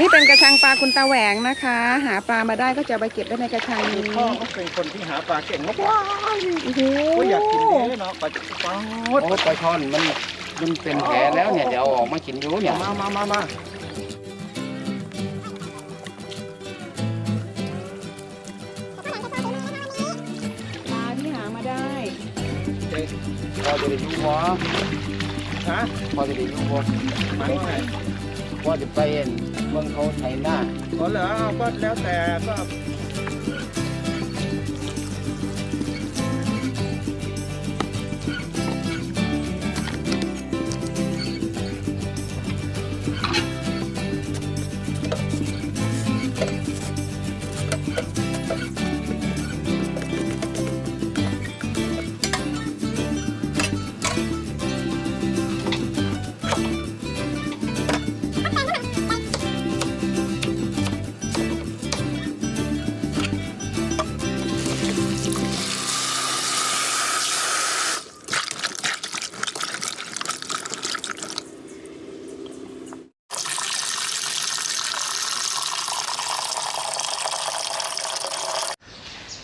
นี่เป็นกระชังปลาคุณตาแหวงนะคะ หาปลามาได้ก็จะเอาไปเก็บไว้ในกระชังนี้พ่อเขาเป็นคนที่หาปลาเก่งมากว้ายโอ้โหก็อยากกินเนื้อเนาะปลาปลาโอ้ปลาช่อนมันมันเป็นแผลแล้วเนี่ยเดี๋ยวเอาออกมากินดูเนี่ยมามามามาปลาที่หามาได้พอจะได้รู้วะฮะพอจะได้รู้วะหมายว่าไงพอจะไปเห็น บางเขาไถหน้าอ๋อเหรอก็แล้วแต่ก็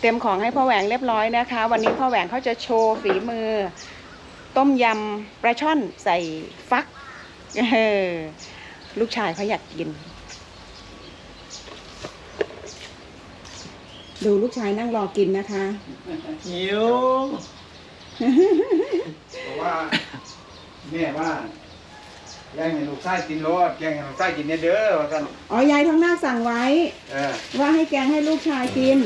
ตรียมของให้พ่อแหวงเรียบร้อยนะคะ วันนี้พ่อแหวงเขาจะโชว์ฝีมือ ต้มยำปลาช่อนใส่ฟักเออลูกชายเขาอยากกิน ดูลูกชายนั่งรอกินนะคะหิวเพราะว่า แม่ว่าแกงให้ลูกชายกินรสแกงให้ลูกชายกินเนี่ยเด้อว่ากันอ๋อยายท้องหน้าสั่งไว้เออว่าให้แกงให้ลูกชายกิน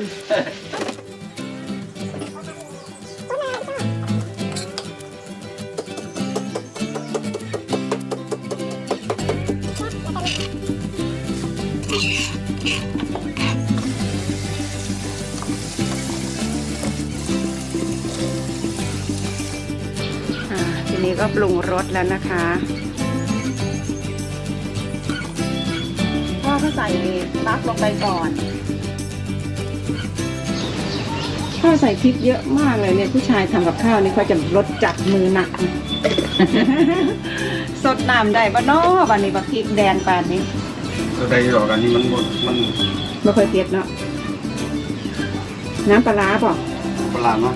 ก็ปรุงรสแล้วนะคะพ่อก็ใส่ฟักลงไปก่อนพ่อใส่พริกเยอะมากเลยเนี่ยผู้ชายทำกับข้าวนี่เขาจะรสจัดมือหนัก สดน้ำได้ปะเนาะวันนี้บักพริกแดงปานนี้ตัวใดหรอกอันนี้มันหมดมันไม่ค่อยเผ็ดเนาะน้ำปลาร้าป่ะปลาเนาะ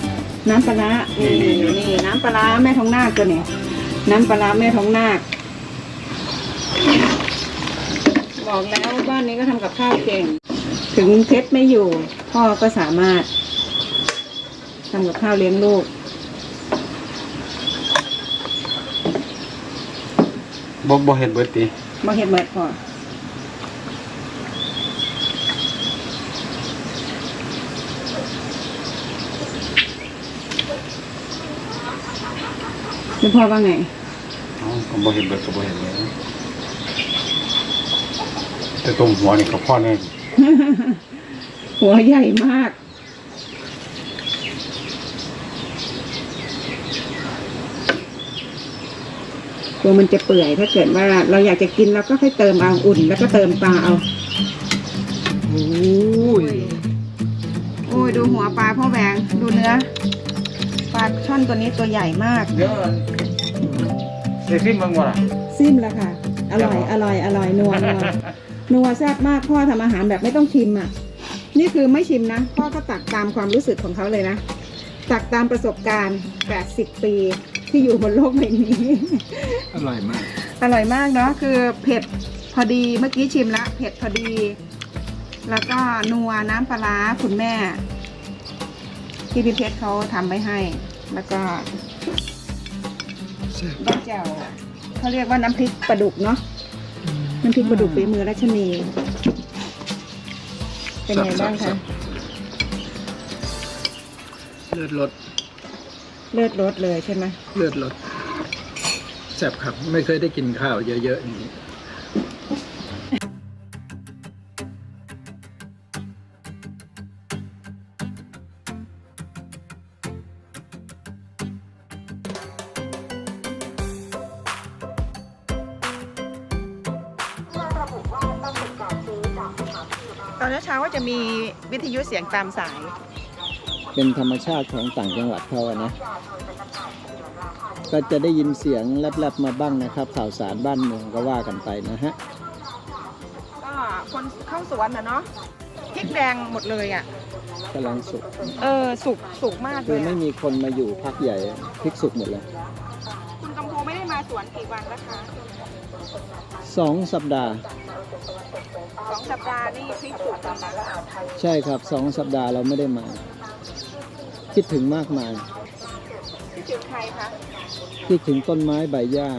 น้ำปลาร้านี่นี่นี่นี่น้ำปลาร้าแม่ทองนาคตัวเนี่ยน้ำปลาร้าแม่ทองนาคบอกแล้วบ้านนี้ก็ทำกับข้าวเก่ง ถึงเพชรไม่อยู่ พ่อก็สามารถทำกับข้าวเลี้ยงลูกบ่บ่เห็นเบิดติมาเห็ดเมิดพ่อ แล้วพ่อว่าไงอ๋อก็บ่เห็นเบิดก็บ่เห็นเลยแต่ตรงหัวนี่ก็พอแน่หัวใหญ่มากกลัวมันจะเปื่อยถ้าเกิดว่าเราอยากจะกินเราก็ค่อยเติมเอาอุ่น แล้วก็เติมปลาเอาโอ้ยโอ้ยดูหัวปลาพ่อแหวงดูเนื้อปลาช่อนตัวนี้ตัวใหญ่มากเดี๋ยวเสิฟิมเบิ่งบ่ล่ะซิมแล้วค่ะ อร่อยอร่อยอร่อยนัวนัวนัวแซ่บมากพ่อทำอาหารแบบไม่ต้องชิมอะ นี่คือไม่ชิมนะพ่อก็ตักตามความรู้สึกของเขาเลยนะตักตามประสบการณ์ 80 ปีที่อยู่บนโลกใบนี้ อร่อยมาก อร่อยมากเนาะคือเผ็ดพอดีเมื่อกี้ชิมละเผ็ดพอดี แล้วก็นัวน้ำปลาร้าคุณแม่ ที่พี่เพชรเขาทำไว้ให้ แล้วก็ได้แจ่วเขาเรียกว่าน้ำพริกปลาดุกเนาะน้ำพริกปลาดุกฝีมือรัชนีเป็นไงบ้างคะเลือดรสเลือดรสเลยใช่ไหมเลือดรสแซ่บครับ ไม่เคยได้กินข้าวเยอะๆอย่างนี้ เช้าๆก็จะมีวิทยุเสียงตามสาย เป็นธรรมชาติของต่างจังหวัดเขาอะนะ ก็จะได้ยินเสียงแลบๆมาบ้างนะครับ ข่าวสารบ้านเมืองก็ว่ากันไปนะฮะ ก็คนเข้าสวนนะเนาะพริกแดงหมดเลยอะ กำลังสุก เออสุกสุกมากคืเลอยไม่อะมีคนมาอยู่พักใหญ่พริกสุกหมดเลย วนกี่วันนะคะสองสัปดาห์ สองสัปดาห์นี่พริกสุกแล้วนะใช่ครับสองสัปดาห์เราไม่ได้มา คิดถึงมากมาย คิดถึงใครคะคิดถึงต้นไม้ใบหญ้า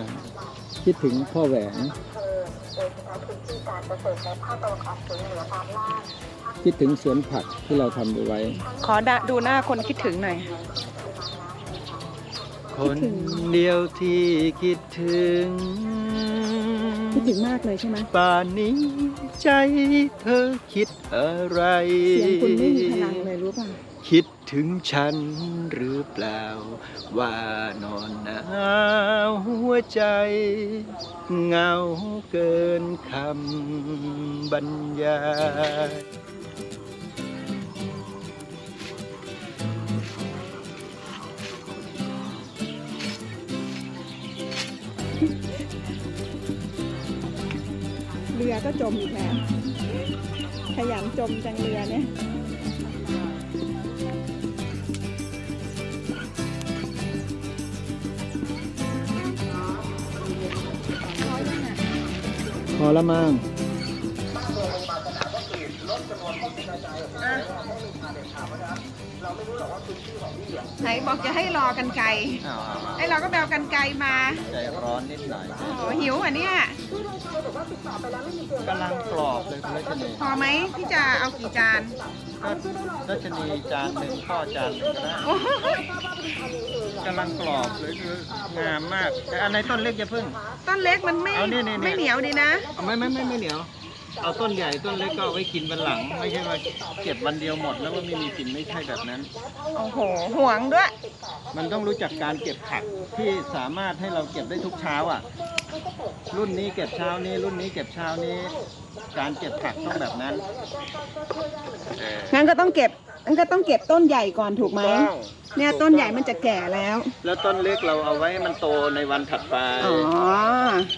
คิดถึงพ่อแหวนคิดถึงสวนผักที่เราทำเอาไว้ ขอดูหน้าคนคิดถึงหน่อย คนเดียวที่คิดถึง คิดถึงมากเลยใช่ไหมป่านนี้ใจเธอคิดอะไร เสียงคุณไม่มีพลังเลยรู้ป่ะ คิดถึงฉันหรือเปล่า ว่านอนหนาวหัวใจเหงาเกินคำบรรยาย ก็จมอีกแล้วขยันจมจังเรือเนี่ยพอละมั้งไหนบอกจะให้รอกันไกลไอ้เราก็แบวกันไกลมา ใจร้อนนิดหน่อยโอ้โหหิวอะเนี่ย กำลังกรอบเลยคุณรัชนีพอไหมที่จะเอากี่จานก็รัชนีจานหนึ่งข้อจานหนึ่งก็ได้โอ้โหกำลังกรอบเลยคืองามมาก แต่อันไหนต้นเล็กจะพึ่ง ต้นเล็กมันไม่เอานี่นี่นี่ ไม่เหนียวดีนะไม่ไม่ไม่ไม่เหนียว เอาต้นใหญ่ต้นเล็กก็เอาไว้กินวันหลัง ไม่ใช่ว่าเก็บวันเดียวหมดแล้วว่าไม่มีกินไม่ใช่แบบนั้น โอ้โหห่วงด้วย มันต้องรู้จักการเก็บผักที่สามารถให้เราเก็บได้ทุกเช้าอะ รุ่นนี้เก็บเช้านี้รุ่นนี้เก็บเช้านี้ การเก็บผักต้องแบบนั้นเอองั้นก็ต้องเก็บงั้นก็ต้องเก็บต้นใหญ่ก่อนถูกไหมต้องเนี่ยต้นใหญ่มันจะแก่แล้ว แล้วต้นเล็กเราเอาไว้ให้มันโตในวันถัดไป อ๋อ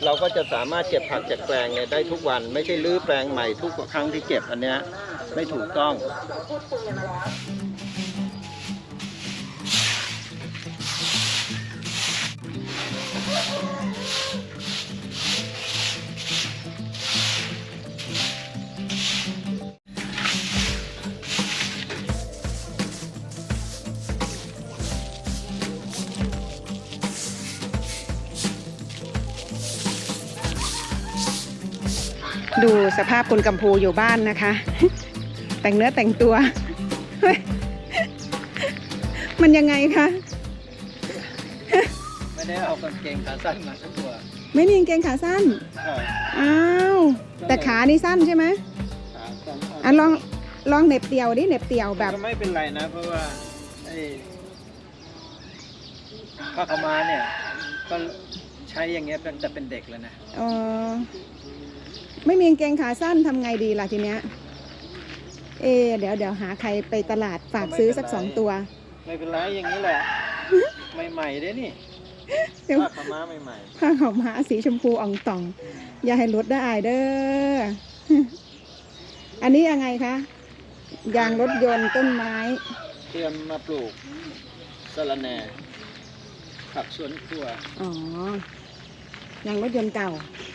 เราก็จะสามารถเก็บผักจากแปลงเนี่ยได้ทุกวันไม่ใช่รื้อแปลงใหม่ทุกครั้งที่เก็บอันเนี้ยไม่ถูกต้อง ดูสภาพคุณกัมพูอยู่บ้านนะคะ แต่งเนื้อแต่งตัวเฮ้ยมันยังไงคะไม่ได้เอากางเกงขาสั้นมาสักตัวไม่มีกางเกงขาสั้นอ้าวแต่ขานี่สั้นใช่ไหมอะลองลองเหน็บเตียวดิเหน็บเตียวแบบก็ไม่เป็นไรนะ เพราะว่าไอ้ผ้าขาวม้าเนี่ยก็ใช้อย่างเงี้ยเป็นจะเป็นเด็กแล้วนะเออ ไม่มีกางเกงขาสั้นทำไงดีล่ะทีเนี้ย เอะเดี๋ยวเดี๋ยวหาใครไปตลาดฝากซื้อสักสองตัว ไม่เป็นไรอย่างนี้แหละ ใหม่ๆเด้นี่เดี๋ยวผ้าขาวม้าใหม่ผ้าขาวม้าสีชมพูอ่องต่อง อย่าให้ลดได้อายเด้อ อันนี้ยังไงคะ ยางรถยนต์ต้นไม้เตรียมมาปลูกสะระแหน่ผักสวนครัว อ๋อ ยางรถยนต์เก่าใช่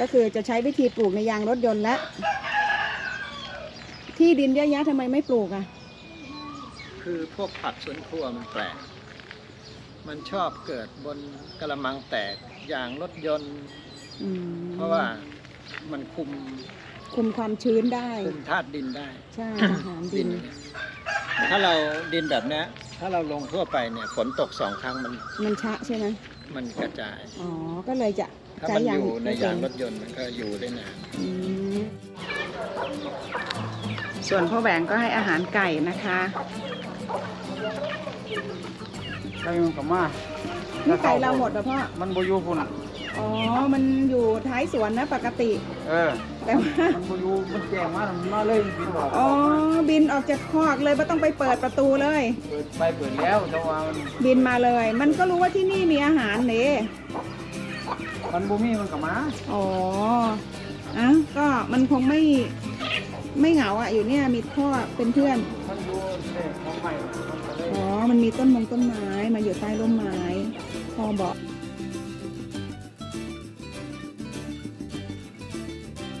ก็คือจะใช้วิธีปลูกในยางรถยนต์และที่ดินเยอะแยะทำไมไม่ปลูกอะ คือพวกผักสวนครัวมันแปลก มันชอบเกิดบนกระมังแตกอย่างรถยนต์ อืมเพราะว่ามันคุมคุมความชื้นได้ คุมธาตุดินได้ใช่อาหารดินถ้าเราดินแบบเนี้ยถ้าเราลงทั่วไปเนี่ยฝนตกสองครั้งมันมันชะใช่ไหมมันกระจาย อ๋อ ก็เลยจะ ถ้าใช้มันยาองยู่ในรถยางนต์รถยนต์มันก็อยู่ได้นานอืมส่วนพ่อแหวงก็ให้อาหารไก่นะคะไก่มันก็มานี่ไก่เราหมดเหรอพ่อ มันบ่อยู่พุ่นอ๋อ มันอยู่ท้ายสวนนะปกติ เออ แต่ว่า มันบ่อยู่มันแจ้งมามันมาเลยบินออกอ๋อ บินออกจากคอกเลยไม่ต้องไปเปิดประตูเลย เปิดไปเปิดแล้วแต่ว่ามันบินมาเลย มันก็รู้ว่าที่นี่มีอาหารเน่ มันบ่มีมันก็มาอ๋ออะก็มันคงไม่ไม่เหงาอะ อยู่เนี่ยมีพ่อเป็นเพื่อน มันดูเด็กของใหม่มันก็เลยอ๋อ มันมีต้นมงต้นไม้ มาอยู่ใต้ร่มไม้ พ่อบอก